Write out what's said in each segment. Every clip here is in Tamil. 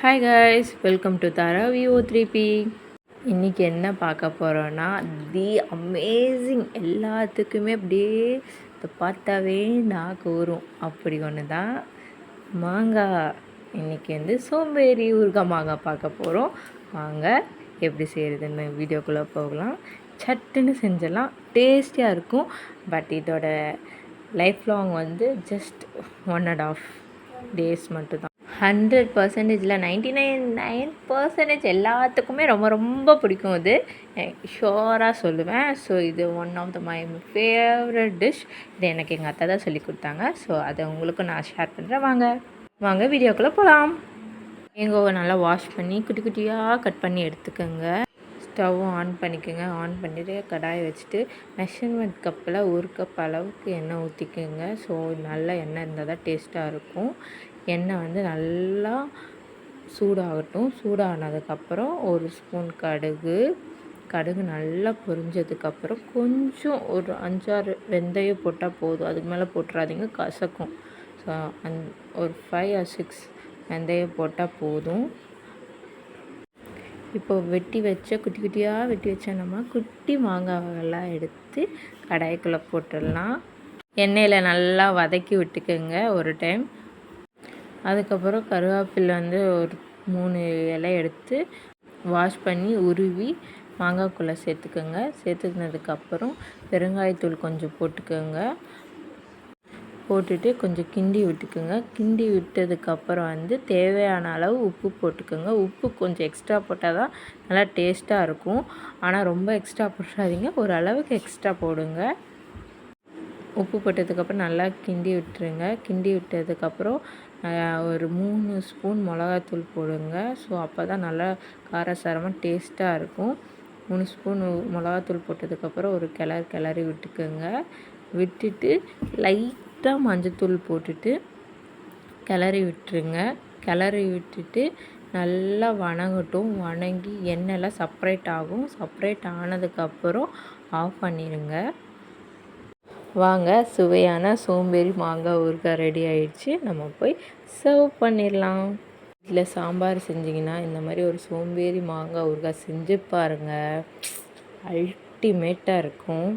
Hi guys welcome to Thara VO three P இன்றைக்கி என்ன பார்க்க போகிறோன்னா தி அமேசிங் எல்லாத்துக்குமே அப்படியே இதை பார்த்தாவே நாக்கு வரும் அப்படி ஒன்று தான் மாங்காய் இன்றைக்கி வந்து சோம்பேறி ஊறுகாய் மாங்காய் பார்க்க போகிறோம் வாங்க எப்படி செய்கிறதுன்னு வீடியோக்குள்ளே போகலாம். சட்டுன்னு செஞ்சிடலாம். டேஸ்டியாக இருக்கும். பட் இதோட லைஃப் லாங் வந்து just one and half days மட்டும்தான். ஹண்ட்ரட் பர்சன்டேஜில் நைன்டி நைன் நைன் பர்சன்டேஜ் எல்லாத்துக்குமே ரொம்ப ரொம்ப பிடிக்கும் இது. ஷோராக சொல்லுவேன். ஸோ இது one of the my favourite dish இது எனக்கு எங்கள் அத்தை தான் சொல்லி கொடுத்தாங்க. ஸோ அதை உங்களுக்கும் நான் ஷேர் பண்ணுறேன் வாங்க. வாங்க வீடியோக்குள்ளே போகலாம் மேங்கோவை நல்லா வாஷ் பண்ணி குட்டி குட்டியாக கட் பண்ணி எடுத்துக்கோங்க. ஸ்டவ்வும் ஆன் பண்ணிக்கோங்க. ஆன் பண்ணிவிட்டு கடாயை வச்சுட்டு மெஷர்மெண்ட் கப்பில் ஒரு கப் அளவுக்கு எண்ணெய் ஊற்றிக்கோங்க ஸோ நல்ல எண்ணெய் இருந்தால் தான் டேஸ்ட்டாக இருக்கும். எண்ணெய் வந்து நல்லா சூடாகட்டும். சூடானதுக்கப்புறம் ஒரு ஸ்பூன் கடுகு. கடுகு நல்லா பொரிஞ்சதுக்கப்புறம் கொஞ்சம் ஒரு அஞ்சாறு வெந்தயம் போட்டால் போதும். அதுக்கு மேலே போட்டுறாதீங்க கசக்கும். ஸோ அந் ஒரு ஃபைவ் ஆர் சிக்ஸ் வெந்தயம் போட்டால் போதும். இப்போ வெட்டி வச்ச குட்டி குட்டியாக வெட்டி வச்ச நம்ம குட்டி மாங்காயெல்லாம் எடுத்து கடாய்க்குள்ளே போட்டுடலாம். எண்ணெயில் நல்லா வதக்கி விட்டுக்கோங்க ஒரு டைம் அதுக்கப்புறம் கருவேப்பிலை வந்து ஒரு மூணு இலை எடுத்து வாஷ் பண்ணி உருவி மாங்காய்க்குள்ளே சேர்த்துக்கோங்க. சேர்த்துக்கினதுக்கப்புறம் பெருங்காயத்தூள் கொஞ்சம் போட்டுக்கோங்க. போட்டுட்டு கொஞ்சம் கிண்டி விட்டுக்குங்க. கிண்டி விட்டதுக்கப்புறம் வந்து தேவையான அளவு உப்பு போட்டுக்கோங்க. உப்பு கொஞ்சம் எக்ஸ்ட்ரா போட்டால் தான் நல்லா டேஸ்ட்டாக இருக்கும். ஆனால் ரொம்ப எக்ஸ்ட்ரா போட்டுறாதீங்க ஒரு அளவுக்கு எக்ஸ்ட்ரா போடுங்க. உப்பு போட்டதுக்கப்புறம் நல்லா கிண்டி விட்டுருங்க. கிண்டி விட்டதுக்கப்புறம் ஒரு மூணு ஸ்பூன் மிளகாத்தூள் போடுங்க. ஸோ அப்போ தான் நல்லா காரசாரமாக டேஸ்ட்டாக இருக்கும். மூணு ஸ்பூன் மிளகாத்தூள் போட்டதுக்கப்புறம் ஒரு கிளறு கிளறி விட்டுக்கோங்க. விட்டுட்டு லைட்டாக மஞ்சத்தூள் போட்டுட்டு கிளறி விட்டுருங்க. கிளறி விட்டுட்டு நல்லா வணங்கட்டும். வணங்கி எண்ணெய்லாம் செப்ரேட் ஆகும். செப்பரேட் ஆனதுக்கப்புறம் ஆஃப் பண்ணிடுங்க வாங்க சுவையான சோம்பேறி மாங்காய் ஊறுகாய் ரெடி ஆயிடுச்சு. நம்ம போய் சர்வ் பண்ணிடலாம். வீட்டில் சாம்பார் செஞ்சிங்கன்னா இந்த மாதிரி ஒரு சோம்பேறி மாங்காய் ஊறுகாய் செஞ்சு பாருங்கள் அல்டிமேட்டாக இருக்கும்.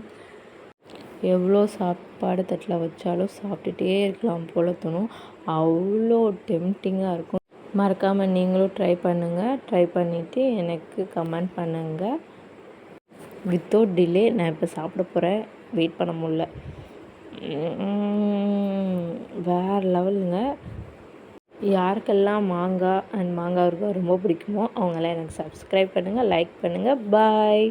எவ்வளோ சாப்பாடு தட்டில் வச்சாலும் சாப்பிட்டுட்டே இருக்கலாம் போல தோணும். அவ்வளோ டெம்டிங்காக இருக்கும். மறக்காமல் நீங்களும் ட்ரை பண்ணுங்கள் ட்ரை பண்ணிவிட்டு எனக்கு கமெண்ட் பண்ணுங்கள் வித்தவுட் டிலே நான் இப்போ சாப்பிட போகிறேன் வெயிட் பண்ண முடில வேறு லெவலுங்க யாருக்கெல்லாம் மாங்காய் அண்ட் மாங்காய் ரொம்ப பிடிக்குமோ அவங்களாம் எனக்கு சப்ஸ்கிரைப் பண்ணுங்கள் லைக் பண்ணுங்கள் பாய்